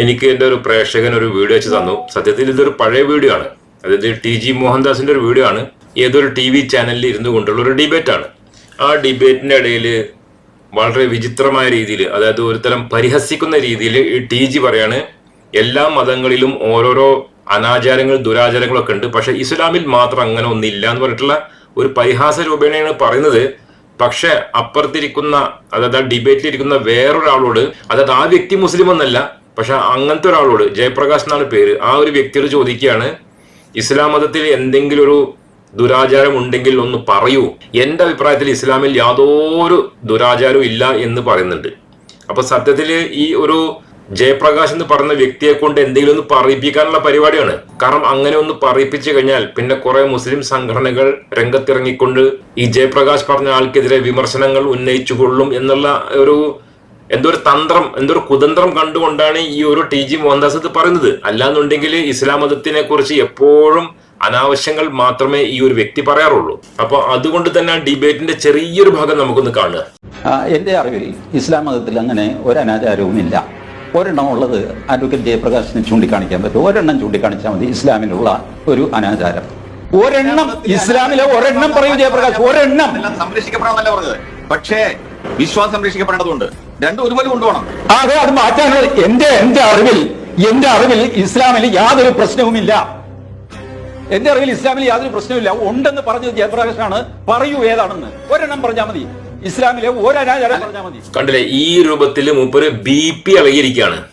എനിക്ക് എന്റെ ഒരു പ്രേക്ഷകൻ ഒരു വീഡിയോ വെച്ച് തന്നു. സത്യത്തിൽ ഇതൊരു പഴയ വീഡിയോ ആണ്. അതായത് ടി ജി മോഹൻദാസിന്റെ ഒരു വീഡിയോ ആണ്. ഏതൊരു ടി വി ചാനലിൽ ഇരുന്നു കൊണ്ടുള്ള ഒരു ഡിബേറ്റ് ആണ്. ആ ഡിബേറ്റിന്റെ ഇടയിൽ വളരെ വിചിത്രമായ രീതിയിൽ അതായത് ഒരു തരം പരിഹസിക്കുന്ന രീതിയിൽ ടി ജി പറയാണ് എല്ലാ മതങ്ങളിലും ഓരോരോ അനാചാരങ്ങൾ ദുരാചാരങ്ങളൊക്കെ ഉണ്ട്. പക്ഷെ ഇസ്ലാമിൽ മാത്രം അങ്ങനെ ഒന്നില്ല എന്ന് പറഞ്ഞിട്ടുള്ള ഒരു പരിഹാസ രൂപേണയാണ് പറയുന്നത്. പക്ഷെ അപ്പുറത്തിരിക്കുന്ന അതായത് ആ ഡിബേറ്റിലിരിക്കുന്ന വേറൊരാളോട് അതായത് ആ വ്യക്തി മുസ്ലിം എന്നല്ല പക്ഷെ അങ്ങനത്തെ ഒരാളോട് ജയപ്രകാശ് എന്നാണ് പേര് ആ ഒരു വ്യക്തിയോട് ചോദിക്കുകയാണ് ഇസ്ലാം മതത്തിൽ എന്തെങ്കിലും ഒരു ദുരാചാരം ഉണ്ടെങ്കിൽ ഒന്ന് പറയൂ. എന്റെ അഭിപ്രായത്തിൽ ഇസ്ലാമിൽ യാതൊരു ദുരാചാരവും ഇല്ല എന്ന് പറയുന്നുണ്ട്. അപ്പൊ സത്യത്തിൽ ഈ ഒരു ജയപ്രകാശ് എന്ന് പറയുന്ന വ്യക്തിയെ കൊണ്ട് എന്തെങ്കിലും ഒന്ന് പറയിപ്പിക്കാനുള്ള പരിപാടിയാണ്. കാരണം അങ്ങനെ ഒന്ന് പറയിപ്പിച്ചു കഴിഞ്ഞാൽ പിന്നെ കുറെ മുസ്ലിം സംഘടനകൾ രംഗത്തിറങ്ങിക്കൊണ്ട് ഈ ജയപ്രകാശ് പറഞ്ഞ ആൾക്കെതിരെ വിമർശനങ്ങൾ ഉന്നയിച്ചു കൊള്ളും എന്നുള്ള ഒരു എന്തോ ഒരു തന്ത്രം എന്തൊരു ഒരു കുതന്ത്രം കണ്ടുകൊണ്ടാണ് ഈ ഒരു ടി ജി മോഹൻദാസ് ഇത് പറയുന്നത്. അല്ലാന്നുണ്ടെങ്കിൽ ഇസ്ലാം മതത്തിനെ കുറിച്ച് എപ്പോഴും അനാവശ്യങ്ങൾ മാത്രമേ ഈ ഒരു വ്യക്തി പറയാറുള്ളൂ. അപ്പൊ അതുകൊണ്ട് തന്നെ ഡിബേറ്റിന്റെ ചെറിയൊരു ഭാഗം നമുക്കൊന്ന് കാണുക. എന്റെ എന്റെ അറിവിൽ ഇസ്ലാം മതത്തിൽ അങ്ങനെ ഒരു അനാചാരവും ഇല്ല. ഒരെണ്ണം ഉള്ളത് അഡ്വക്കേറ്റ് ജയപ്രകാശിന് ചൂണ്ടിക്കാണിക്കാൻ പറ്റും. ഒരെണ്ണം ചൂണ്ടിക്കാണിച്ചാൽ മതി ഇസ്ലാമിലുള്ള ഒരു അനാചാരം. ഒരെണ്ണം ഇസ്ലാമിലെ ഒരെണ്ണം പറയും ജയപ്രകാശ്. ഒരെണ്ണം. സംരക്ഷിക്കപ്പെടാന്നല്ല പറഞ്ഞത്. പക്ഷേ വിശ്വാസം സംരക്ഷിക്കപ്പെടേണ്ടതുണ്ട്. രണ്ടും ഒരുപോലെ കൊണ്ടുപോകണം. ആ, അതെ അത് മാറ്റാനുള്ള എന്റെ എന്റെ അറിവിൽ എന്റെ അറിവിൽ ഇസ്ലാമിൽ യാതൊരു പ്രശ്നവുമില്ല. എന്റെ അറിവിൽ ഇസ്ലാമിൽ യാതൊരു പ്രശ്നവുമില്ല. ഉണ്ടെന്ന് പറഞ്ഞത് ജയപ്രകാശാണ്. പറയൂ ഏതാണെന്ന്. ഒരെണ്ണം പറഞ്ഞാൽ മതി. ഇസ്ലാമിലെ ഒരനാചാരം പറഞ്ഞാൽ മതി. കണ്ടില്ലേ ഈ രൂപത്തിൽ മൂപ്പര് ബി പി ഇളകിയിരിക്കുകയാണ്.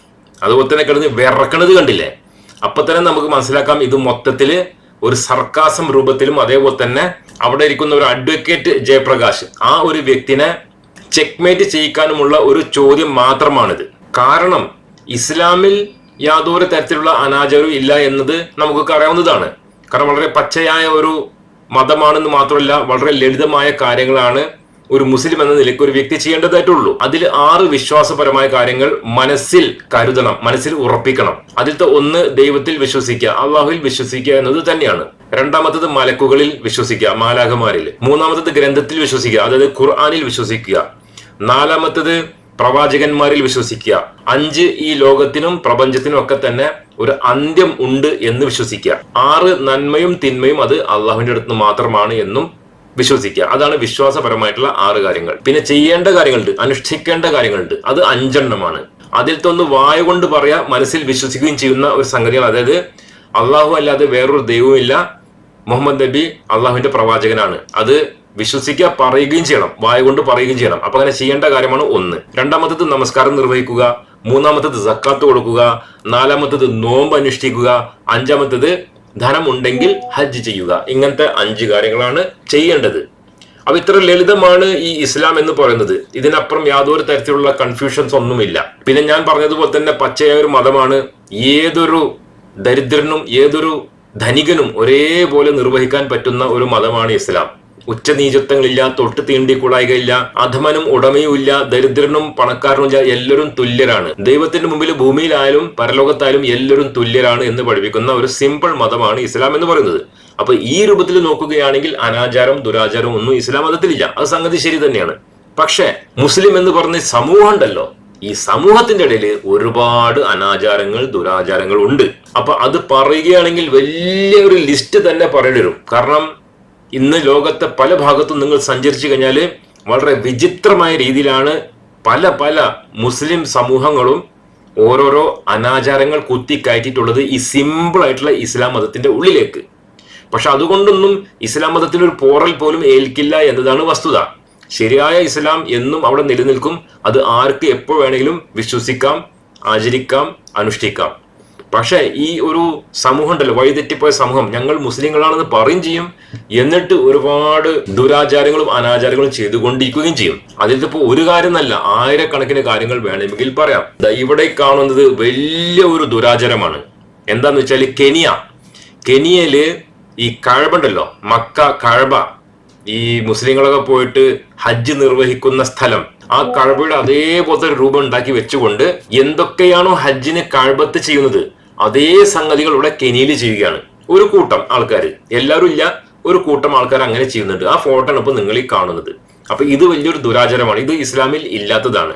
അതുപോലെ തന്നെ കിടന്ന് വിറക്കണത് കണ്ടില്ലേ? അപ്പൊ തന്നെ നമുക്ക് മനസ്സിലാക്കാം ഇത് മൊത്തത്തിൽ ഒരു സർക്കാസം രൂപത്തിലും അതേപോലെ തന്നെ അവിടെ ഇരിക്കുന്ന ഒരു അഡ്വക്കേറ്റ് ജയപ്രകാശ് ആ ഒരു വ്യക്തിനെ ചെക്ക്മേറ്റ് ചെയ്യിക്കാനുമുള്ള ഒരു ചോദ്യം മാത്രമാണിത്. കാരണം ഇസ്ലാമിൽ യാതൊരു തരത്തിലുള്ള അനാചാരവും ഇല്ല എന്നത് നമുക്ക് അറിയാവുന്നതാണ്. കാരണം വളരെ പച്ചയായ ഒരു മതമാണെന്ന് മാത്രമല്ല വളരെ ലളിതമായ കാര്യങ്ങളാണ് ഒരു മുസ്ലിം എന്ന നിലയ്ക്ക് ഒരു വ്യക്തി ചെയ്യേണ്ടതായിട്ടുള്ളൂ. അതിൽ ആറ് വിശ്വാസപരമായ കാര്യങ്ങൾ മനസ്സിൽ കരുതണം മനസ്സിൽ ഉറപ്പിക്കണം. അതിലത്തെ ഒന്ന് ദൈവത്തിൽ വിശ്വസിക്കുക അള്ളാഹുവിൽ വിശ്വസിക്കുക എന്നത് തന്നെയാണ്. രണ്ടാമത്തത് മലക്കുകളിൽ വിശ്വസിക്കുക മാലാഖമാരിൽ. മൂന്നാമത്തത് ഗ്രന്ഥത്തിൽ വിശ്വസിക്കുക അതായത് ഖുർആാനിൽ വിശ്വസിക്കുക. നാലാമത്തത് പ്രവാചകന്മാരിൽ വിശ്വസിക്കുക. അഞ്ച് ഈ ലോകത്തിനും പ്രപഞ്ചത്തിനും ഒക്കെ തന്നെ ഒരു അന്ത്യം ഉണ്ട് എന്ന് വിശ്വസിക്കുക. ആറ് നന്മയും തിന്മയും അത് അള്ളാഹുവിന്റെ അടുത്ത് മാത്രമാണ് എന്നും വിശ്വസിക്കുക. അതാണ് വിശ്വാസപരമായിട്ടുള്ള ആറ് കാര്യങ്ങൾ. പിന്നെ ചെയ്യേണ്ട കാര്യങ്ങളുണ്ട്. അനുഷ്ഠിക്കേണ്ട കാര്യങ്ങളുണ്ട്. അത് അഞ്ചെണ്ണമാണ്. അതിൽ തൊന്ന് വായ കൊണ്ട് പറയാ മനസ്സിൽ വിശ്വസിക്കുകയും ചെയ്യുന്ന ഒരു സംഗതിയാണ് അതായത് അള്ളാഹു അല്ലാതെ വേറൊരു ദൈവമില്ല മുഹമ്മദ് നബി അള്ളാഹുവിന്റെ പ്രവാചകനാണ്. അത് വിശ്വസിക്കുക പറയുകയും ചെയ്യണം. വായ കൊണ്ട് പറയുകയും ചെയ്യണം. അപ്പൊ അങ്ങനെ ചെയ്യേണ്ട കാര്യമാണ് ഒന്ന്. രണ്ടാമത്തത് നമസ്കാരം നിർവഹിക്കുക. മൂന്നാമത്തത് സക്കാത്ത് കൊടുക്കുക. നാലാമത്തത് നോമ്പ് അനുഷ്ഠിക്കുക. അഞ്ചാമത്തത് ധനം ഉണ്ടെങ്കിൽ ഹജ്ജ് ചെയ്യുക. ഇങ്ങനത്തെ അഞ്ച് കാര്യങ്ങളാണ് ചെയ്യേണ്ടത്. അപ്പൊ ഇത്ര ലളിതമാണ് ഈ ഇസ്ലാം എന്ന് പറയുന്നത്. ഇതിനപ്പുറം യാതൊരു തരത്തിലുള്ള കൺഫ്യൂഷൻസ് ഒന്നുമില്ല. പിന്നെ ഞാൻ പറഞ്ഞതുപോലെ തന്നെ പച്ചയായ ഒരു മതമാണ്. ഏതൊരു ദരിദ്രനും ഏതൊരു ധനികനും ഒരേപോലെ നിർവഹിക്കാൻ പറ്റുന്ന ഒരു മതമാണ് ഇസ്ലാം. ഉച്ചനീചത്വങ്ങളില്ല തൊട്ട് തീണ്ടി കുളായികയില്ല അധമനും ഉടമയുമില്ല ദരിദ്രനും പണക്കാരനും ഇല്ല എല്ലാവരും തുല്യരാണ്. ദൈവത്തിന്റെ മുമ്പിൽ ഭൂമിയിലായാലും പരലോകത്തായാലും എല്ലാവരും തുല്യരാണ് എന്ന് പഠിപ്പിക്കുന്ന ഒരു സിമ്പിൾ മതമാണ് ഇസ്ലാം എന്ന് പറയുന്നത്. അപ്പൊ ഈ രൂപത്തിൽ നോക്കുകയാണെങ്കിൽ അനാചാരം ദുരാചാരം ഒന്നും ഇസ്ലാം മതത്തിലില്ല. അത് സംഗതി ശരി തന്നെയാണ്. പക്ഷേ മുസ്ലിം എന്ന് പറഞ്ഞ സമൂഹം ഉണ്ടല്ലോ. ഈ സമൂഹത്തിന്റെ ഇടയിൽ ഒരുപാട് അനാചാരങ്ങൾ ദുരാചാരങ്ങൾ ഉണ്ട്. അപ്പൊ അത് പറയുകയാണെങ്കിൽ വലിയ ഒരു ലിസ്റ്റ് തന്നെ പറയേണ്ടി വരും. കാരണം ഇന്ന് ലോകത്തെ പല ഭാഗത്തും നിങ്ങൾ സഞ്ചരിച്ചു കഴിഞ്ഞാൽ വളരെ വിചിത്രമായ രീതിയിലാണ് പല പല മുസ്ലിം സമൂഹങ്ങളും ഓരോരോ അനാചാരങ്ങൾ കുത്തിക്കയറ്റിയിട്ടുള്ളത് ഈ സിമ്പിൾ ആയിട്ടുള്ള ഇസ്ലാം മതത്തിന്റെ ഉള്ളിലേക്ക്. പക്ഷെ അതുകൊണ്ടൊന്നും ഇസ്ലാം മതത്തിൽ ഒരു പോറൽ പോലും ഏൽക്കില്ല എന്നതാണ് വസ്തുത. ശരിയായ ഇസ്ലാം എന്നും അവിടെ നിലനിൽക്കും. അത് ആർക്ക് എപ്പോൾ വേണമെങ്കിലും വിശ്വസിക്കാം ആചരിക്കാം അനുഷ്ഠിക്കാം. പക്ഷേ ഈ ഒരു സമൂഹം ഉണ്ടല്ലോ വഴിതെറ്റിപ്പോയ സമൂഹം. ഞങ്ങൾ മുസ്ലിങ്ങളാണെന്ന് പറയും ചെയ്യും. എന്നിട്ട് ഒരുപാട് ദുരാചാരങ്ങളും അനാചാരങ്ങളും ചെയ്തുകൊണ്ടിരിക്കുകയും ചെയ്യും. അതിലിപ്പോ ഒരു കാര്യം എന്നല്ല ആയിരക്കണക്കിന് കാര്യങ്ങൾ വേണമെങ്കിൽ പറയാം. ഇവിടെ കാണുന്നത് വലിയ ഒരു ദുരാചാരമാണ്. എന്താന്ന് വെച്ചാൽ കെനിയ. കെനിയയിൽ ഈ കഴബുണ്ടല്ലോ മക്ക കഴബ ഈ മുസ്ലിങ്ങളൊക്കെ പോയിട്ട് ഹജ്ജ് നിർവഹിക്കുന്ന സ്ഥലം. ആ കഴബയുടെ അതേപോലത്തെ രൂപം ഉണ്ടാക്കി വെച്ചുകൊണ്ട് എന്തൊക്കെയാണോ ഹജ്ജിന് കഴബത്ത് ചെയ്യുന്നത്? അതേ സംഗതികൾ ഇവിടെ കെനിയിൽ ചെയ്യുകയാണ്. ഒരു കൂട്ടം ആൾക്കാർ എല്ലാവരും ഇല്ല ഒരു കൂട്ടം ആൾക്കാർ അങ്ങനെ ചെയ്യുന്നുണ്ട്. ആ ഫോട്ടോ ആണ് ഇപ്പൊ നിങ്ങൾ ഈ കാണുന്നത്. അപ്പൊ ഇത് വലിയൊരു ദുരാചാരമാണ്. ഇത് ഇസ്ലാമിൽ ഇല്ലാത്തതാണ്.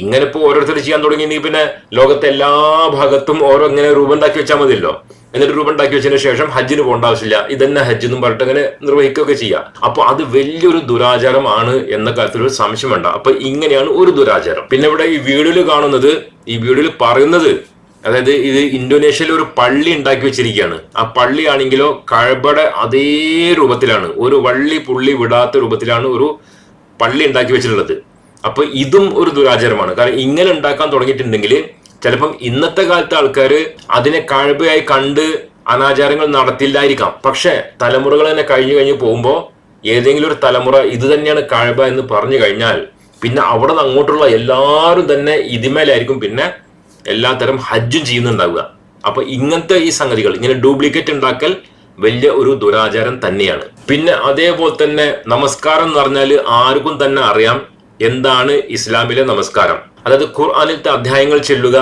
ഇങ്ങനെ ഇപ്പോൾ ഓരോരുത്തർ ചെയ്യാൻ തുടങ്ങിയെങ്കിൽ പിന്നെ ലോകത്തെ എല്ലാ ഭാഗത്തും ഓരോ ഇങ്ങനെ രൂപം ഉണ്ടാക്കി വെച്ചാൽ മതിയല്ലോ. എന്നിട്ട് രൂപം ഉണ്ടാക്കി വെച്ചതിന് ശേഷം ഹജ്ജിന് പോകേണ്ട ആവശ്യമില്ല. ഇതന്നെ ഹജ്ജ് എന്നും പറഞ്ഞിട്ട് അങ്ങനെ നിർവഹിക്കുകയൊക്കെ ചെയ്യാം. അപ്പൊ അത് വലിയൊരു ദുരാചാരമാണ് എന്ന കാര്യത്തിൽ ഒരു സംശയം വേണ്ട. അപ്പൊ ഇങ്ങനെയാണ് ഒരു ദുരാചാരം. പിന്നെ ഇവിടെ ഈ വീഡിയോയിൽ കാണുന്നത് ഈ വീഡിയോയിൽ പറയുന്നത് അതായത് ഇത് ഇന്തോനേഷ്യയിൽ ഒരു പള്ളി ഉണ്ടാക്കി വെച്ചിരിക്കുകയാണ്. ആ പള്ളിയാണെങ്കിലോ കഴബയുടെ അതേ രൂപത്തിലാണ്. ഒരു വള്ളി പുള്ളി വിടാത്ത രൂപത്തിലാണ് ഒരു പള്ളി ഉണ്ടാക്കി വെച്ചിട്ടുള്ളത്. അപ്പൊ ഇതും ഒരു ദുരാചാരമാണ്. കാരണം ഇങ്ങനെ ഉണ്ടാക്കാൻ തുടങ്ങിയിട്ടുണ്ടെങ്കിൽ ചിലപ്പം ഇന്നത്തെ കാലത്തെ ആൾക്കാർ അതിനെ കഴബയായി കണ്ട് അനാചാരങ്ങൾ നടത്തില്ലായിരിക്കാം. പക്ഷെ തലമുറകൾ തന്നെ കഴിഞ്ഞു കഴിഞ്ഞ് പോകുമ്പോൾ ഏതെങ്കിലും ഒരു തലമുറ ഇത് തന്നെയാണ് കഴബ എന്ന് പറഞ്ഞു കഴിഞ്ഞാൽ പിന്നെ അവിടെ നിന്ന് അങ്ങോട്ടുള്ള എല്ലാവരും തന്നെ ഇതിമേലായിരിക്കും. പിന്നെ എല്ലാത്തരം ഹജ്ജും ചെയ്യുന്നുണ്ടാവുക. അപ്പൊ ഇങ്ങനത്തെ ഈ സംഗതികൾ ഇങ്ങനെ ഡ്യൂപ്ലിക്കേറ്റ് ഉണ്ടാക്കൽ വലിയ ഒരു ദുരാചാരം തന്നെയാണ്. പിന്നെ അതേപോലെ തന്നെ നമസ്കാരം എന്ന് പറഞ്ഞാൽ ആർക്കും തന്നെ അറിയാം എന്താണ് ഇസ്ലാമിലെ നമസ്കാരം. അതായത് ഖുർആാനിലത്തെ അധ്യായങ്ങൾ ചെല്ലുക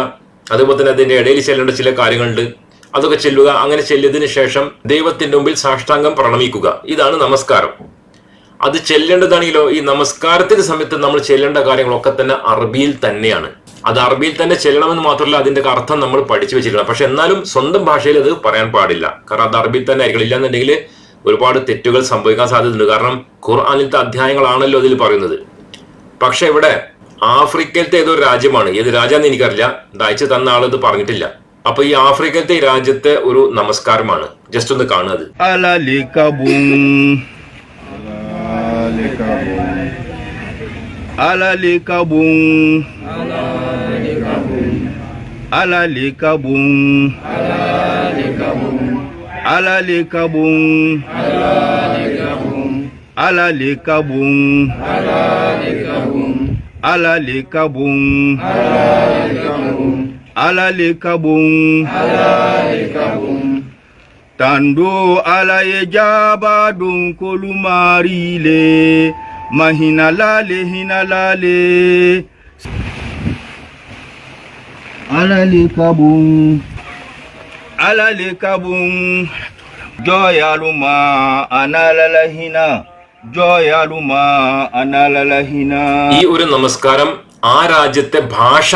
അതുപോലെ തന്നെ അതിന്റെ ഇടയിൽ ചെല്ലേണ്ട ചില കാര്യങ്ങളുണ്ട് അതൊക്കെ ചെല്ലുക അങ്ങനെ ചെല്ലിയതിന് ശേഷം ദൈവത്തിന്റെ മുമ്പിൽ സാഷ്ടാംഗം പ്രണമിക്കുക. ഇതാണ് നമസ്കാരം. അത് ചെല്ലേണ്ടതാണെങ്കിലോ ഈ നമസ്കാരത്തിന്റെ സമയത്ത് നമ്മൾ ചെല്ലേണ്ട കാര്യങ്ങളൊക്കെ തന്നെ അറബിയിൽ തന്നെയാണ്. അത് അറബിയിൽ തന്നെ ചെല്ലണമെന്ന് മാത്രമല്ല അതിന്റെ അർത്ഥം നമ്മൾ പഠിച്ചു വെച്ചിരിക്കണം. പക്ഷെ എന്നാലും സ്വന്തം ഭാഷയിൽ അത് പറയാൻ പാടില്ല. കാരണം അത് അറബിയിൽ തന്നെ ആയിരിക്കണം. ഇല്ലാന്നുണ്ടെങ്കിൽ ഒരുപാട് തെറ്റുകൾ സംഭവിക്കാൻ സാധ്യതയുണ്ട്. കാരണം ഖുർആാനിലത്തെ അധ്യായങ്ങളാണല്ലോ അതിൽ പറയുന്നത്. പക്ഷെ ഇവിടെ ആഫ്രിക്കയിലത്തെ ഏതൊരു ഒരു രാജ്യമാണ്. ഏത് രാജ്യമാണെന്ന് എനിക്കറിയില്ല. ഇത് അയച്ചു തന്ന ആളത് പറഞ്ഞിട്ടില്ല. അപ്പൊ ഈ ആഫ്രിക്കയിലത്തെ ഈ രാജ്യത്തെ ഒരു നമസ്കാരമാണ്. ജസ്റ്റ് ഒന്ന് കാണുന്നത് അത്. alalikabun alalikabun alalikabun alalikabun alalikabun tando alaye jaba donkolu marile mahina lale hina lale alale kabun. Joyaluma analala hina. Joyaluma analala hina. ഈ ഒരു നമസ്കാരം ആ രാജ്യത്തെ ഭാഷ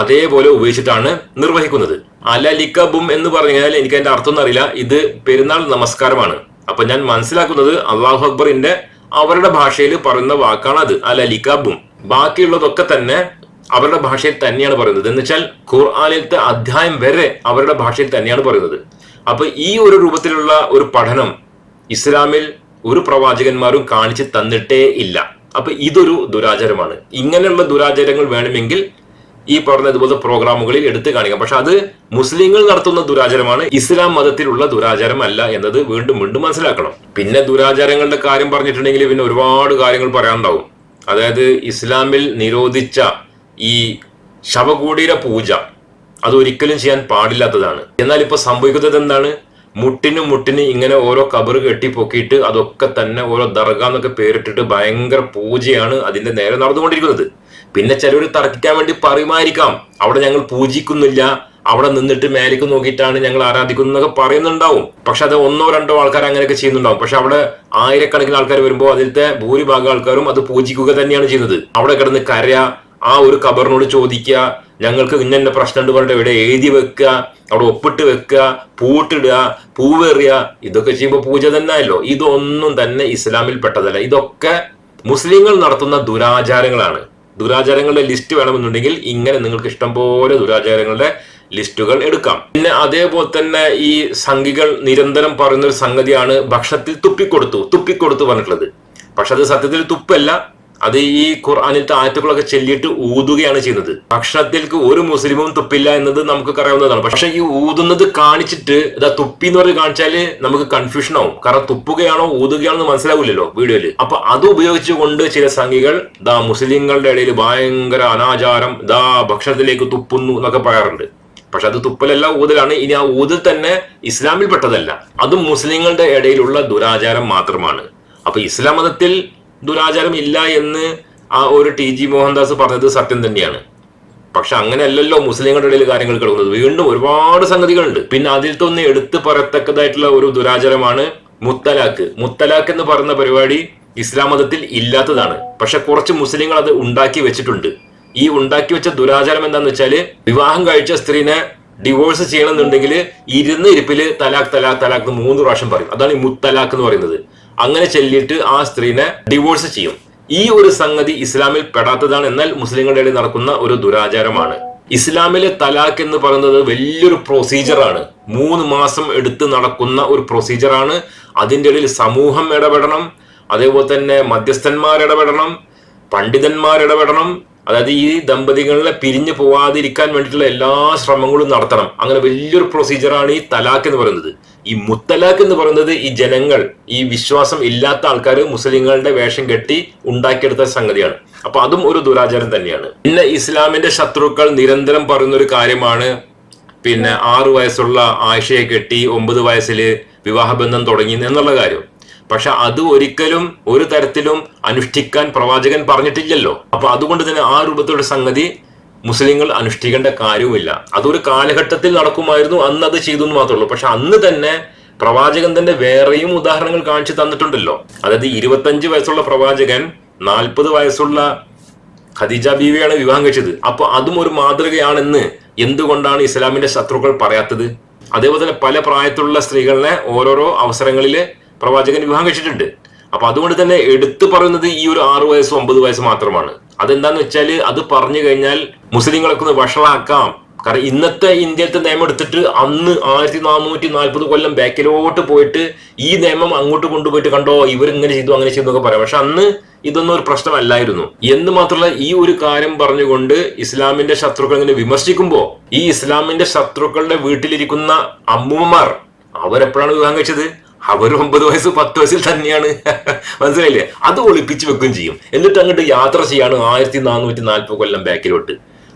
അതേപോലെ ഉപയോഗിച്ചിട്ടാണ് നിർവഹിക്കുന്നത്. അലലിക്കബും എന്ന് പറഞ്ഞാൽ എനിക്ക് അതിന്റെ അർത്ഥം ഒന്നും അറിയില്ല. ഇത് പെരുന്നാൾ നമസ്കാരമാണ്. അപ്പൊ ഞാൻ മനസ്സിലാക്കുന്നത് അള്ളാഹു അക്ബറിന്റെ അവരുടെ ഭാഷയിൽ പറയുന്ന വാക്കാണ് അത്. അലലിക്കബും ബാക്കിയുള്ളതൊക്കെ തന്നെ അവരുടെ ഭാഷയിൽ തന്നെയാണ് പറയുന്നത്. എന്ന് വെച്ചാൽ ഖുർആാനിലത്തെ അധ്യായം വരെ അവരുടെ ഭാഷയിൽ തന്നെയാണ് പറയുന്നത്. അപ്പൊ ഈ ഒരു രൂപത്തിലുള്ള ഒരു പഠനം ഇസ്ലാമിൽ ഒരു പ്രവാചകന്മാരും കാണിച്ചു തന്നിട്ടേ ഇല്ല. അപ്പൊ ഇതൊരു ദുരാചാരമാണ്. ഇങ്ങനെയുള്ള ദുരാചാരങ്ങൾ വേണമെങ്കിൽ ഈ പറഞ്ഞതുപോലെ പ്രോഗ്രാമുകളിൽ എടുത്തു കാണിക്കാം. പക്ഷെ അത് മുസ്ലിങ്ങൾ നടത്തുന്ന ദുരാചാരമാണ്. ഇസ്ലാം മതത്തിലുള്ള ദുരാചാരമല്ല എന്നത് വീണ്ടും വീണ്ടും മനസ്സിലാക്കണം. പിന്നെ ദുരാചാരങ്ങളുടെ കാര്യം പറഞ്ഞിട്ടുണ്ടെങ്കിൽ പിന്നെ ഒരുപാട് കാര്യങ്ങൾ പറയാനുണ്ടാവും. അതായത് ഇസ്ലാമിൽ നിരോധിച്ച ഈ ശവകൂടീര പൂജ അതൊരിക്കലും ചെയ്യാൻ പാടില്ലാത്തതാണ്. എന്നാൽ ഇപ്പൊ സംഭവിക്കുന്നത് എന്താണ്? മുട്ടിനും മുട്ടിന് ഇങ്ങനെ ഓരോ കബറ് കെട്ടി പൊക്കിയിട്ട് അതൊക്കെ തന്നെ ഓരോ ദർഗ എന്നൊക്കെ പേരിട്ടിട്ട് ഭയങ്കര പൂജയാണ് അതിന്റെ നേരെ നടന്നുകൊണ്ടിരിക്കുന്നത്. പിന്നെ ചിലർ തർക്കിക്കാൻ വേണ്ടി പറയുമായിരിക്കാം. അവിടെ ഞങ്ങൾ പൂജിക്കുന്നില്ല. അവിടെ നിന്നിട്ട് മേലേക്ക് നോക്കിയിട്ടാണ് ഞങ്ങൾ ആരാധിക്കുന്നത് എന്നൊക്കെ പറയുന്നുണ്ടാവും. പക്ഷെ അത് ഒന്നോ രണ്ടോ ആൾക്കാർ അങ്ങനെയൊക്കെ ചെയ്യുന്നുണ്ടാവും. പക്ഷെ അവിടെ ആയിരക്കണക്കിന് ആൾക്കാർ വരുമ്പോൾ അതിലത്തെ ഭൂരിഭാഗം ആൾക്കാരും അത് പൂജിക്കുക തന്നെയാണ് ചെയ്യുന്നത്. അവിടെ കിടന്ന് കരയ ആ ഒരു കബറിനോട് ചോദിക്കുക ഞങ്ങൾക്ക് ഇന്ന പ്രശ്നമുണ്ട് പറഞ്ഞിട്ട് ഇവിടെ എഴുതി വെക്കുക അവിടെ ഒപ്പിട്ട് വെക്കുക പൂട്ടിടുക പൂവേറിയ ഇതൊക്കെ ചെയ്യുമ്പോൾ പൂജ തന്നെ അല്ലോ ഇതൊന്നും തന്നെ ഇസ്ലാമിൽ പെട്ടതല്ല. ഇതൊക്കെ മുസ്ലിങ്ങൾ നടത്തുന്ന ദുരാചാരങ്ങളാണ്. ദുരാചാരങ്ങളുടെ ലിസ്റ്റ് വേണമെന്നുണ്ടെങ്കിൽ ഇങ്ങനെ നിങ്ങൾക്ക് ഇഷ്ടം പോലെ ദുരാചാരങ്ങളുടെ ലിസ്റ്റുകൾ എടുക്കാം. പിന്നെ അതേപോലെ തന്നെ ഈ സംഘികൾ നിരന്തരം പറയുന്ന ഒരു സംഗതിയാണ് ഭക്ഷണത്തിൽ തുപ്പിക്കൊടുത്തു തുപ്പിക്കൊടുത്തു പറഞ്ഞിട്ടുള്ളത്. പക്ഷെ അത് സത്യത്തിൽ തുപ്പല്ല. അത് ഈ ഖുർആാനിലത്തെ ആയത്തുകളൊക്കെ ചൊല്ലിയിട്ട് ഊതുകയാണ് ചെയ്യുന്നത്. ഭക്ഷണത്തിലേക്ക് ഒരു മുസ്ലിമും തുപ്പില്ല എന്നത് നമുക്ക് അറിയാവുന്നതാണ് പക്ഷെ ഈ ഊതുന്നത് കാണിച്ചിട്ട് ഇതാ തുപ്പി എന്ന് പറഞ്ഞ് കാണിച്ചാൽ നമുക്ക് കൺഫ്യൂഷൻ ആവും. കാരണം തുപ്പുകയാണോ ഊതുകയാണോ മനസ്സിലാവില്ലല്ലോ വീഡിയോയിൽ. അപ്പൊ അത് ഉപയോഗിച്ചുകൊണ്ട് ചില സംഘികൾ ദാ മുസ്ലിങ്ങളുടെ ഇടയിൽ ഭയങ്കര അനാചാരം ദാ ഭക്ഷണത്തിലേക്ക് തുപ്പുന്നു എന്നൊക്കെ പറയാറുണ്ട്. പക്ഷെ അത് തുപ്പലല്ല ഊതലാണ്. ഇനി ആ ഊതൽ തന്നെ ഇസ്ലാമിൽ പെട്ടതല്ല. അതും മുസ്ലിങ്ങളുടെ ഇടയിലുള്ള ദുരാചാരം മാത്രമാണ്. അപ്പൊ ഇസ്ലാം മതത്തിൽ ദുരാചാരം ഇല്ല എന്ന് ആ ഒരു ടി ജി മോഹൻദാസ് പറഞ്ഞത് സത്യം തന്നെയാണ്. പക്ഷെ അങ്ങനെയല്ലല്ലോ മുസ്ലിങ്ങളുടെ ഇടയിൽ കാര്യങ്ങൾ കിടക്കുന്നത്. വീണ്ടും ഒരുപാട് സംഗതികളുണ്ട്. പിന്നെ അതിൽ തൊന്ന് എടുത്തു പറയത്തക്കതായിട്ടുള്ള ഒരു ദുരാചാരമാണ് മുത്തലാഖ്. മുത്തലാഖ് എന്ന് പറയുന്ന പരിപാടി ഇസ്ലാം മതത്തിൽ ഇല്ലാത്തതാണ്. പക്ഷെ കുറച്ച് മുസ്ലിങ്ങൾ അത് ഉണ്ടാക്കി വെച്ചിട്ടുണ്ട്. ഈ ഉണ്ടാക്കി വെച്ച ദുരാചാരം എന്താന്ന് വെച്ചാൽ വിവാഹം കഴിച്ച സ്ത്രീനെ ഡിവോഴ്സ് ചെയ്യണമെന്നുണ്ടെങ്കിൽ ഇരുന്ന് ഇരിപ്പിൽ തലാഖ് തലാഖ് തലാഖ് മൂന്ന് പ്രാവശ്യം പറയും. അതാണ് ഈ മുത്തലാഖ് എന്ന് പറയുന്നത്. അങ്ങനെ ചൊല്ലിയിട്ട് ആ സ്ത്രീനെ ഡിവോഴ്സ് ചെയ്യും. ഈ ഒരു സംഗതി ഇസ്ലാമിൽ പെടാത്തതാണ്. എന്നാൽ മുസ്ലിങ്ങളുടെ ഇടയിൽ നടക്കുന്ന ഒരു ദുരാചാരമാണ്. ഇസ്ലാമിലെ തലാഖ് എന്ന് പറയുന്നത് വലിയൊരു പ്രൊസീജിയറാണ് മൂന്ന് മാസം എടുത്ത് നടക്കുന്ന ഒരു പ്രൊസീജിയറാണ് അതിന്റെ ഇടയിൽ സമൂഹം ഇടപെടണം. അതേപോലെ തന്നെ മധ്യസ്ഥന്മാർ ഇടപെടണം. പണ്ഡിതന്മാർ ഇടപെടണം. അതായത് ഈ ദമ്പതികളെ പിരിഞ്ഞു പോവാതിരിക്കാൻ വേണ്ടിയിട്ടുള്ള എല്ലാ ശ്രമങ്ങളും നടത്തണം. അങ്ങനെ വലിയൊരു പ്രൊസീജിയറാണ് ഈ തലാഖ് എന്ന് പറയുന്നത്. ഈ മുത്തലാഖ് എന്ന് പറയുന്നത് ഈ ജനങ്ങൾ ഈ വിശ്വാസം ഇല്ലാത്ത ആൾക്കാർ മുസ്ലിങ്ങളുടെ വേഷം കെട്ടി ഉണ്ടാക്കിയെടുത്ത സംഗതിയാണ്. അപ്പൊ അതും ഒരു ദുരാചാരം തന്നെയാണ്. പിന്നെ ഇസ്ലാമിന്റെ ശത്രുക്കൾ നിരന്തരം പറയുന്ന ഒരു കാര്യമാണ് പിന്നെ ആറു വയസ്സുള്ള ആയിഷയെ കെട്ടി ഒമ്പത് വയസ്സിൽ വിവാഹബന്ധം തുടങ്ങി എന്നുള്ള കാര്യം. പക്ഷെ അത് ഒരിക്കലും ഒരു തരത്തിലും അനുഷ്ഠിക്കാൻ പ്രവാചകൻ പറഞ്ഞിട്ടില്ലല്ലോ. അപ്പൊ അതുകൊണ്ട് തന്നെ ആ രൂപത്തിലുള്ള സംഗതി മുസ്ലിങ്ങൾ അനുഷ്ഠിക്കേണ്ട കാര്യവുമില്ല. അതൊരു കാലഘട്ടത്തിൽ നടക്കുമായിരുന്നു അന്ന് അത് ചെയ്തു എന്ന് മാത്രമേ ഉള്ളൂ. പക്ഷെ അന്ന് തന്നെ പ്രവാചകൻ തന്നെ വേറെയും ഉദാഹരണങ്ങൾ കാണിച്ചു തന്നിട്ടുണ്ടല്ലോ. അതായത് ഇരുപത്തഞ്ച് വയസ്സുള്ള പ്രവാചകൻ നാൽപ്പത് വയസ്സുള്ള ഖദീജ ബീവിയാണ് വിവാഹം കഴിച്ചത്. അപ്പൊ അതും ഒരു മാതൃകയാണെന്ന് എന്തുകൊണ്ടാണ് ഇസ്ലാമിന്റെ ശത്രുക്കൾ പറയാത്തത്? അതേപോലെ തന്നെ പല പ്രായത്തിലുള്ള സ്ത്രീകളെ ഓരോരോ അവസരങ്ങളിൽ പ്രവാചകൻ വിവാഹം കഴിച്ചിട്ടുണ്ട്. അപ്പൊ അതുകൊണ്ട് തന്നെ എടുത്തു പറയുന്നത് ഈ ഒരു ആറു വയസ്സ് ഒമ്പത് വയസ്സ് മാത്രമാണ്. അതെന്താന്ന് വെച്ചാൽ അത് പറഞ്ഞു കഴിഞ്ഞാൽ മുസ്ലിങ്ങളൊക്കെ ഒന്ന് വഷളാക്കാം. കാരണം ഇന്നത്തെ ഇന്ത്യത്തെ നിയമം എടുത്തിട്ട് അന്ന് ആയിരത്തി നാനൂറ്റി നാൽപ്പത് കൊല്ലം ബാക്കിലോട്ട് പോയിട്ട് ഈ നിയമം അങ്ങോട്ട് കൊണ്ടുപോയിട്ട് കണ്ടോ ഇവരിങ്ങനെ ചെയ്തു അങ്ങനെ ചെയ്തു എന്നൊക്കെ പറയാം. പക്ഷെ അന്ന് ഇതൊന്നും ഒരു പ്രശ്നമല്ലായിരുന്നു. എന്ന് മാത്രമല്ല ഈ ഒരു കാര്യം പറഞ്ഞുകൊണ്ട് ഇസ്ലാമിന്റെ ശത്രുക്കൾ ഇങ്ങനെ വിമർശിക്കുമ്പോ ഈ ഇസ്ലാമിന്റെ ശത്രുക്കളുടെ വീട്ടിലിരിക്കുന്ന അമ്മൂമ്മമാർ അവരെപ്പോഴാണ് വിവാഹം കഴിച്ചത്? അവർ ഒമ്പത് വയസ്സ് പത്ത് വയസ്സിൽ തന്നെയാണ്. മനസ്സിലായില്ലേ? അത് ഒളിപ്പിച്ച് വെക്കുകയും ചെയ്യും. എന്നിട്ട് അങ്ങോട്ട് യാത്ര ചെയ്യാണ് ആയിരത്തി നാനൂറ്റി നാൽപ്പത് കൊല്ലം ബാക്കിലോട്ട്.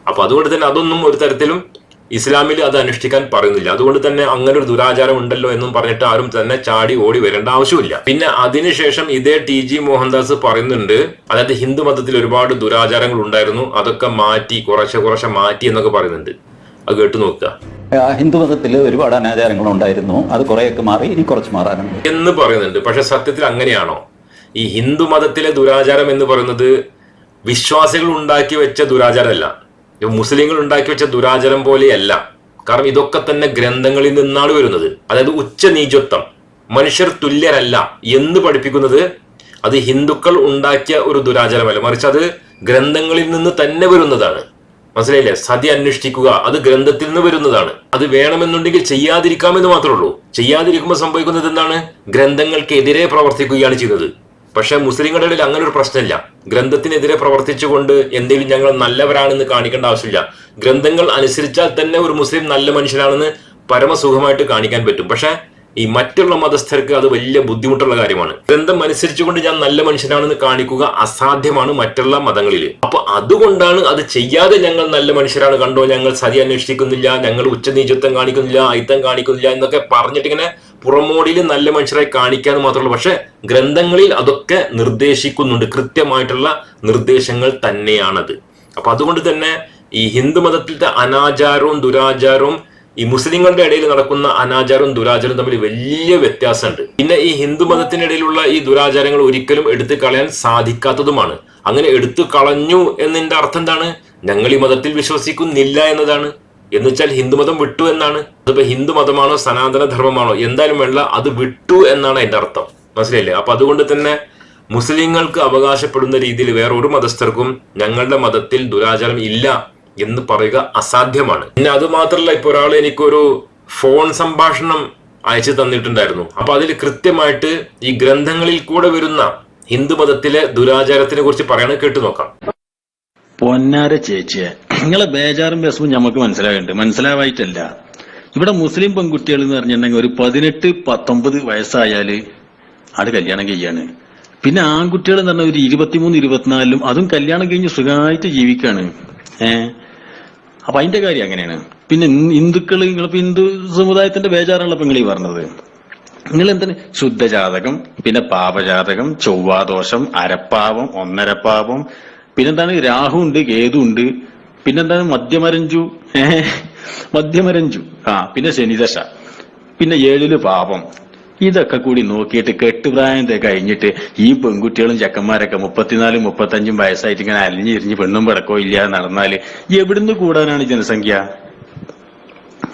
അപ്പൊ അതുകൊണ്ട് തന്നെ അതൊന്നും ഒരു തരത്തിലും ഇസ്ലാമിൽ അത് അനുഷ്ഠിക്കാൻ പറയുന്നില്ല. അതുകൊണ്ട് തന്നെ അങ്ങനെ ഒരു ദുരാചാരം ഉണ്ടല്ലോ എന്നും പറഞ്ഞിട്ട് ആരും തന്നെ ചാടി ഓടി വരേണ്ട ആവശ്യമില്ല. പിന്നെ അതിനുശേഷം ഇതേ ടി ജി മോഹൻദാസ് പറയുന്നുണ്ട്. അതായത് ഹിന്ദു മതത്തിൽ ഒരുപാട് ദുരാചാരങ്ങൾ ഉണ്ടായിരുന്നു. അതൊക്കെ മാറ്റി കുറച്ച് കുറച്ച് മാറ്റി എന്നൊക്കെ പറയുന്നുണ്ട്. അത് കേട്ടു നോക്കുക. ഹിന്ദുമതത്തിൽ ഒരുപാട് അനാചാരങ്ങൾ ഉണ്ടായിരുന്നു. അത് കുറേയൊക്കെ മാറി ഇനി കുറച്ച് മാറാനുണ്ട് എന്ന് പറയുന്നുണ്ട്. പക്ഷെ സത്യത്തിൽ അങ്ങനെയാണോ? ഈ ഹിന്ദു മതത്തിലെ ദുരാചാരം എന്ന് പറയുന്നത് വിശ്വാസികൾ ഉണ്ടാക്കി വെച്ച ദുരാചാരമല്ല. മുസ്ലിങ്ങൾ ഉണ്ടാക്കി വെച്ച ദുരാചാരം പോലെയല്ല. കാരണം ഇതൊക്കെ തന്നെ ഗ്രന്ഥങ്ങളിൽ നിന്നാണ് വരുന്നത്. അതായത് ഉച്ച നീചത്വം. മനുഷ്യർ തുല്യരല്ല എന്ന് പഠിപ്പിക്കുന്നത് അത് ഹിന്ദുക്കൾ ഉണ്ടാക്കിയ ഒരു ദുരാചാരമല്ല. മറിച്ച് അത് ഗ്രന്ഥങ്ങളിൽ നിന്ന് തന്നെ വരുന്നതാണ്. മനസ്സിലായില്ലേ? സതി അന്വേഷിക്കുക. അത് ഗ്രന്ഥത്തിൽ നിന്ന് വരുന്നതാണ്. അത് വേണമെന്നുണ്ടെങ്കിൽ ചെയ്യാതിരിക്കാമെന്ന് മാത്രമേ ഉള്ളൂ. ചെയ്യാതിരിക്കുമ്പോൾ സംഭവിക്കുന്നത് എന്താണ്? ഗ്രന്ഥങ്ങൾക്കെതിരെ പ്രവർത്തിക്കുകയാണ് ചെയ്യുന്നത്. പക്ഷെ മുസ്ലിങ്ങളുടെ ഇടയിൽ അങ്ങനെ ഒരു പ്രശ്നമില്ല. ഗ്രന്ഥത്തിനെതിരെ പ്രവർത്തിച്ചുകൊണ്ട് എന്തെങ്കിലും ഞങ്ങൾ നല്ലവരാണെന്ന് കാണിക്കേണ്ട ആവശ്യമില്ല. ഗ്രന്ഥങ്ങൾ അനുസരിച്ചാൽ തന്നെ ഒരു മുസ്ലിം നല്ല മനുഷ്യനാണെന്ന് പരമസുഖമായിട്ട് കാണിക്കാൻ പറ്റും. പക്ഷെ ഈ മറ്റുള്ള മതസ്ഥർക്ക് അത് വലിയ ബുദ്ധിമുട്ടുള്ള കാര്യമാണ്. ഗ്രന്ഥം അനുസരിച്ചുകൊണ്ട് ഞാൻ നല്ല മനുഷ്യനാണെന്ന് കാണിക്കുക അസാധ്യമാണ് മറ്റുള്ള മതങ്ങളിൽ. അപ്പൊ അതുകൊണ്ടാണ് അത് ചെയ്യാതെ ഞങ്ങൾ നല്ല മനുഷ്യരാണ് കണ്ടോ? ഞങ്ങൾ സതി അന്വേഷിക്കുന്നില്ല ഞങ്ങൾ ഉച്ചനീചത്വം കാണിക്കുന്നില്ല അയിത്തം കാണിക്കുന്നില്ല എന്നൊക്കെ പറഞ്ഞിട്ട് ഇങ്ങനെ പുറമോടിയിൽ നല്ല മനുഷ്യരായി കാണിക്കാന്ന് മാത്രമല്ല പക്ഷെ ഗ്രന്ഥങ്ങളിൽ അതൊക്കെ നിർദ്ദേശിക്കുന്നുണ്ട്. കൃത്യമായിട്ടുള്ള നിർദ്ദേശങ്ങൾ തന്നെയാണത്. അപ്പൊ അതുകൊണ്ട് തന്നെ ഈ ഹിന്ദു മതത്തിലത്തെ അനാചാരവും ദുരാചാരവും ഈ മുസ്ലിങ്ങളുടെ ഇടയിൽ നടക്കുന്ന അനാചാരവും ദുരാചാരവും തമ്മിൽ വലിയ വ്യത്യാസമുണ്ട്. പിന്നെ ഈ ഹിന്ദു മതത്തിനിടയിലുള്ള ഈ ദുരാചാരങ്ങൾ ഒരിക്കലും എടുത്തു കളയാൻ സാധിക്കാത്തതുമാണ്. അങ്ങനെ എടുത്തു കളഞ്ഞു എന്നതിന്റെ അർത്ഥം എന്താണ്? ഞങ്ങൾ ഈ മതത്തിൽ വിശ്വസിക്കുന്നില്ല എന്നതാണ്. എന്ന് വെച്ചാൽ ഹിന്ദുമതം വിട്ടു എന്നാണ്. അതിപ്പോ ഹിന്ദു മതമാണോ സനാതന ധർമ്മമാണോ? എന്തായാലും വേണ്ട അത് വിട്ടു എന്നാണ് അതിന്റെ അർത്ഥം. മനസ്സിലായില്ലേ? അപ്പൊ അതുകൊണ്ട് തന്നെ മുസ്ലിങ്ങൾക്ക് അവകാശപ്പെടുന്ന രീതിയിൽ വേറെ ഒരു മതസ്ഥർക്കും ഞങ്ങളുടെ മതത്തിൽ ദുരാചാരം ഇല്ല. എന്ന് പറയുക അസാധ്യമാണ്. പിന്നെ അത് മാത്രമല്ല ഇപ്പൊ ഒരാൾ എനിക്കൊരു ഫോൺ സംഭാഷണം അയച്ചു തന്നിട്ടുണ്ടായിരുന്നു. അപ്പൊ അതിൽ കൃത്യമായിട്ട് ഈ ഗ്രന്ഥങ്ങളിൽ കൂടെ വരുന്ന ഹിന്ദു മതത്തിലെ ദുരാചാരത്തിനെ കുറിച്ച് പറയണത് കേട്ടു നോക്കാം. പൊന്നാര ചേച്ചിയെ നിങ്ങളെ ബേജാറും വിഷമവും നമുക്ക് മനസ്സിലാകുന്നുണ്ട് മനസ്സിലാവായിട്ടല്ല. ഇവിടെ മുസ്ലിം പെൺകുട്ടികൾ എന്ന് പറഞ്ഞിട്ടുണ്ടെങ്കിൽ ഒരു പതിനെട്ട് പത്തൊമ്പത് വയസ്സായാൽ ആട് കല്യാണം കഴിയാണ്. പിന്നെ ആൺകുട്ടികൾ എന്ന് പറഞ്ഞാൽ ഒരു ഇരുപത്തിമൂന്ന് ഇരുപത്തിനാലിലും അതും കല്യാണം കഴിഞ്ഞ് സുഖമായിട്ട് ജീവിക്കാണ്. ഏ അപ്പൊ അതിന്റെ കാര്യം അങ്ങനെയാണ്. പിന്നെ ഹിന്ദുക്കൾ നിങ്ങളിപ്പോ ഹിന്ദു സമുദായത്തിന്റെ നിങ്ങൾ ഈ പറഞ്ഞത്. നിങ്ങൾ എന്താണ് ശുദ്ധജാതകം പിന്നെ പാപജാതകം ചൊവ്വാദോഷം അരപ്പാവം ഒന്നരപ്പാവം പിന്നെന്താണ്? രാഹു ഉണ്ട് കേതു ഉണ്ട് പിന്നെന്താണ്? മദ്യമരഞ്ചു ഏഹ്? മദ്യമരഞ്ചു ആ പിന്നെ ശനിദശ. പിന്നെ ഏഴിൽ പാപം. ഇതൊക്കെ കൂടി നോക്കിയിട്ട് കെട്ടുപ്രായം കഴിഞ്ഞിട്ട് ഈ പെൺകുട്ടികളും ചെക്കന്മാരൊക്കെ മുപ്പത്തിനാലും മുപ്പത്തഞ്ചും വയസ്സായിട്ട് ഇങ്ങനെ അലിഞ്ഞിരിഞ്ഞ് പെണ്ണും പടക്കോ ഇല്ലാതെ നടന്നാൽ എവിടുന്ന് കൂടാനാണ് ജനസംഖ്യ?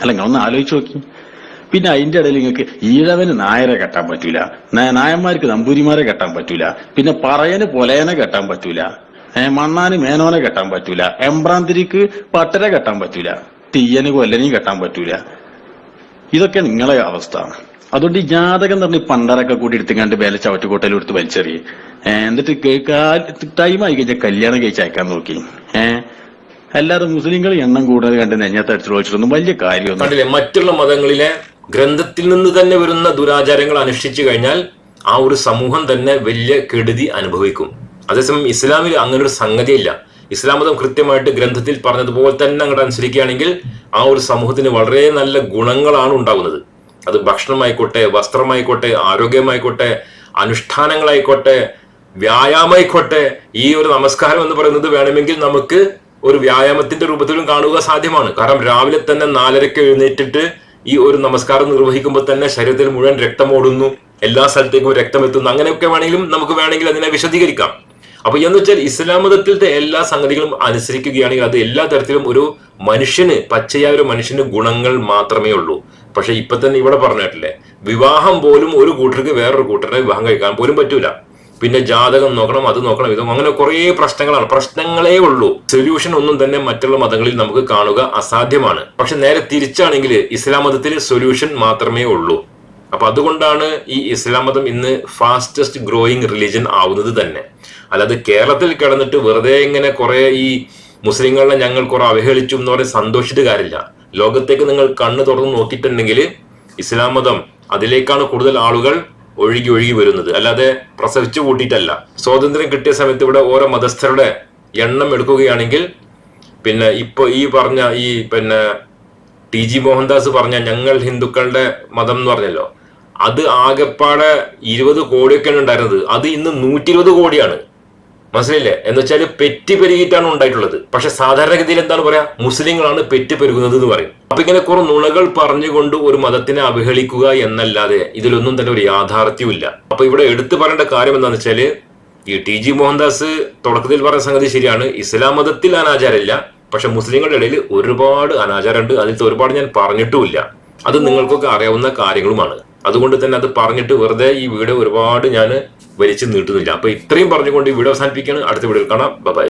അല്ല ഒന്ന് ആലോചിച്ച് നോക്കി. പിന്നെ അതിന്റെ ഇടയിൽ നിങ്ങൾക്ക് ഈഴവന് നായരെ കെട്ടാൻ പറ്റൂല. നായന്മാർക്ക് നമ്പൂരിമാരെ കെട്ടാൻ പറ്റൂല. പിന്നെ പറയന് പൊലയനെ കെട്ടാൻ പറ്റൂല. മണ്ണാന് മേനോനെ കെട്ടാൻ പറ്റൂല. എംബ്രാന്തിരിക്ക് പട്ടരെ കെട്ടാൻ പറ്റൂല. തീയന് കൊല്ലനെയും കെട്ടാൻ പറ്റൂല. ഇതൊക്കെ നിങ്ങളെ അവസ്ഥ. അതുകൊണ്ട് ഈ ജാതകം എന്ന് പറഞ്ഞ് പണ്ടറൊക്കെ കൂടി എടുത്തുകൊണ്ട് വേല ചവറ്റുകോട്ടയിൽ എടുത്ത് വലിച്ചെറിയ. എന്നിട്ട് ടൈം ആയി കഴിഞ്ഞാൽ കല്യാണം കഴിച്ച് അയക്കാൻ നോക്കി. ഏഹ് അല്ലാതെ മുസ്ലിങ്ങൾ എണ്ണം കൂടുതൽ കണ്ട് നെഞ്ഞത്ത് അടിച്ചു വെച്ചിട്ടൊന്നും വലിയ കാര്യമൊന്നും മറ്റുള്ള മതങ്ങളിലെ ഗ്രന്ഥത്തിൽ നിന്ന് തന്നെ വരുന്ന ദുരാചാരങ്ങൾ അനുഷ്ഠിച്ചു കഴിഞ്ഞാൽ ആ ഒരു സമൂഹം തന്നെ വലിയ കെടുതി അനുഭവിക്കും. അതേസമയം ഇസ്ലാമിൽ അങ്ങനെ ഒരു സംഗതിയില്ല. ഇസ്ലാം മതം കൃത്യമായിട്ട് ഗ്രന്ഥത്തിൽ പറഞ്ഞതുപോലെ തന്നെ അങ്ങോട്ട് അനുസരിക്കുകയാണെങ്കിൽ ആ ഒരു സമൂഹത്തിന് വളരെ നല്ല ഗുണങ്ങളാണ് ഉണ്ടാകുന്നത്. അത് ഭക്ഷണമായിക്കോട്ടെ വസ്ത്രമായിക്കോട്ടെ ആരോഗ്യമായിക്കോട്ടെ അനുഷ്ഠാനങ്ങളായിക്കോട്ടെ വ്യായാമായിക്കോട്ടെ ഈ ഒരു നമസ്കാരം എന്ന് പറയുന്നത് വേണമെങ്കിൽ നമുക്ക് ഒരു വ്യായാമത്തിന്റെ രൂപത്തിലും കാണുക സാധ്യമാണ്. കാരണം രാവിലെ തന്നെ നാലരയ്ക്ക് എഴുന്നേറ്റിട്ട് ഈ ഒരു നമസ്കാരം നിർവഹിക്കുമ്പോൾ തന്നെ ശരീരത്തിൽ മുഴുവൻ രക്തമോടുന്നു എല്ലാ സ്ഥലത്തേക്കും രക്തം എത്തുന്നു അങ്ങനെയൊക്കെ വേണമെങ്കിലും നമുക്ക് വേണമെങ്കിൽ അതിനെ വിശദീകരിക്കാം. അപ്പൊ എന്ന് വെച്ചാൽ ഇസ്ലാം മതത്തിലത്തെ എല്ലാ സംഗതികളും അനുസരിക്കുകയാണെങ്കിൽ അത് എല്ലാ തരത്തിലും ഒരു മനുഷ്യന് പച്ചയായ ഒരു മനുഷ്യന് ഗുണങ്ങൾ മാത്രമേ ഉള്ളൂ. പക്ഷെ ഇപ്പൊ തന്നെ ഇവിടെ പറഞ്ഞിട്ടില്ലേ വിവാഹം പോലും ഒരു കൂട്ടർക്ക് വേറൊരു കൂട്ടറിനെ വിവാഹം കഴിക്കാൻ പോലും പറ്റൂല. പിന്നെ ജാതകം നോക്കണം അത് നോക്കണം ഇതും അങ്ങനെ കുറേ പ്രശ്നങ്ങളാണ്. പ്രശ്നങ്ങളേ ഉള്ളൂ. സൊല്യൂഷൻ ഒന്നും തന്നെ മറ്റുള്ള മതങ്ങളിൽ നമുക്ക് കാണുക അസാധ്യമാണ്. പക്ഷെ നേരെ തിരിച്ചാണെങ്കിൽ ഇസ്ലാം മതത്തിൽ സൊല്യൂഷൻ മാത്രമേ ഉള്ളൂ. അപ്പൊ അതുകൊണ്ടാണ് ഈ ഇസ്ലാം മതം ഇന്ന് ഫാസ്റ്റസ്റ്റ് ഗ്രോയിങ് റിലീജിയൻ ആവുന്നത് തന്നെ. അല്ലാതെ കേരളത്തിൽ കിടന്നിട്ട് വെറുതെ ഇങ്ങനെ കുറെ ഈ മുസ്ലിങ്ങളെ ഞങ്ങൾ കുറെ അവഹേളിച്ചു എന്ന് പറഞ്ഞ് സന്തോഷിച്ചിട്ട് കാര്യമില്ല. ലോകത്തേക്ക് നിങ്ങൾ കണ്ണ് തുറന്ന് നോക്കിയിട്ടുണ്ടെങ്കിൽ ഇസ്ലാം മതം അതിലേക്കാണ് കൂടുതൽ ആളുകൾ ഒഴുകി ഒഴുകി വരുന്നത്. അല്ലാതെ പ്രസവിച്ചു കൂട്ടിയിട്ടല്ല. സ്വാതന്ത്ര്യം കിട്ടിയ സമയത്ത് ഇവിടെ ഓരോ മതസ്ഥരുടെ എണ്ണം എടുക്കുകയാണെങ്കിൽ പിന്നെ ഇപ്പൊ ഈ പറഞ്ഞ ഈ പിന്നെ ടി ജി മോഹൻദാസ് പറഞ്ഞ ഞങ്ങൾ ഹിന്ദുക്കളുടെ മതം എന്ന് പറഞ്ഞല്ലോ. അത് ആകെപ്പാടെ ഇരുപത് കോടിയൊക്കെയാണ് ഉണ്ടായിരുന്നത്. അത് ഇന്ന് നൂറ്റി ഇരുപത് കോടിയാണ്. മനസ്സിലില്ലേ എന്ന് വെച്ചാൽ പെറ്റി പെരുകിയിട്ടാണ് ഉണ്ടായിട്ടുള്ളത്. പക്ഷെ സാധാരണഗതിയിൽ എന്താണ് പറയാ? മുസ്ലിങ്ങളാണ് പെറ്റി പെരുകുന്നത് എന്ന് പറയും. അപ്പൊ ഇങ്ങനെ കുറെ നുണകൾ പറഞ്ഞുകൊണ്ട് ഒരു മതത്തിനെ അവഹേളിക്കുക എന്നല്ലാതെ ഇതിലൊന്നും തന്നെ ഒരു യാഥാർത്ഥ്യമില്ല അപ്പൊ ഇവിടെ എടുത്തു പറയേണ്ട കാര്യം എന്താണെന്ന് വെച്ചാൽ ഈ ടി ജി മോഹൻദാസ് തുടക്കത്തിൽ പറഞ്ഞ സംഗതി ശരിയാണ്. ഇസ്ലാം മതത്തിൽ അനാചാരമില്ല. പക്ഷെ മുസ്ലിങ്ങളുടെ ഇടയിൽ ഒരുപാട് അനാചാരമുണ്ട്. അതിലത്തെ ഒരുപാട് ഞാൻ പറഞ്ഞിട്ടുമില്ല. അത് നിങ്ങൾക്കൊക്കെ അറിയാവുന്ന കാര്യങ്ങളുമാണ്. അതുകൊണ്ട് തന്നെ അത് പറഞ്ഞിട്ട് വെറുതെ ഈ വീഡിയോ ഒരുപാട് ഞാൻ വലിച്ചു നീട്ടുന്നില്ല. അപ്പൊ ഇത്രയും പറഞ്ഞുകൊണ്ട് ഈ വീഡിയോ അവസാനിപ്പിക്കുകയാണ്. അടുത്ത വീഡിയോ കാണാം. ബൈ